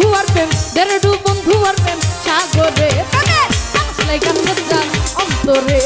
বন্ধু আর প্রেম দেড় বন্ধু আর প্রেম সাগরে প্রেমে কাঁচলাই কাঁচা অন্তরে।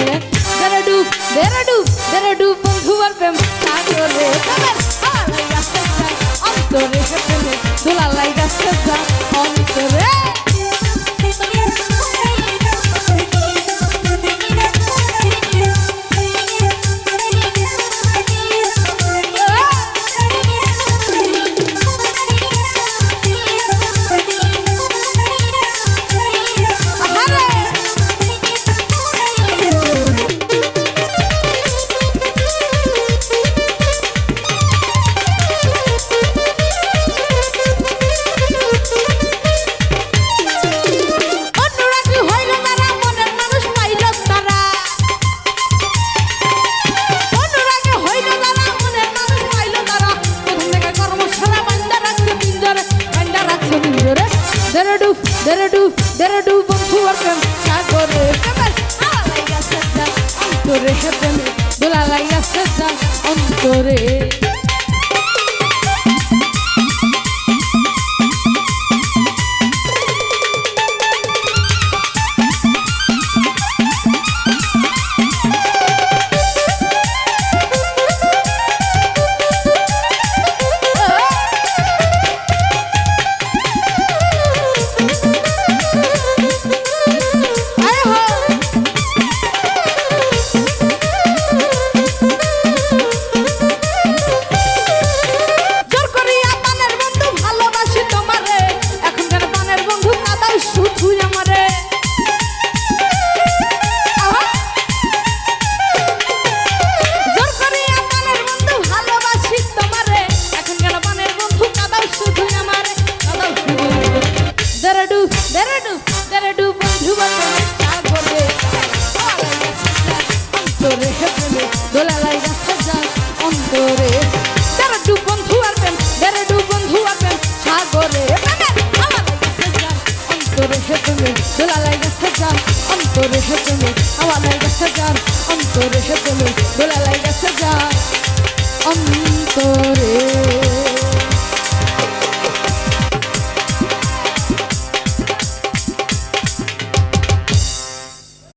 রে বেরডুব বেরডুব বেরডুব বন্ধুয়ার প্রেম সাগরে তোমার হালাই রাস্তা অন্তরে সেখানে তোলা লাই রাস্তা অন্তরে দেরডু দেরডু দেরডু বন্ধু আকাম সাগরে অন্তরে হেবেন দোলা লাইয়া সেজা অন্তরে হে তুমি আমার লাইগা সাজার অন্তরে হে তুমি দোলা লাইগা সাজার অন্তরে।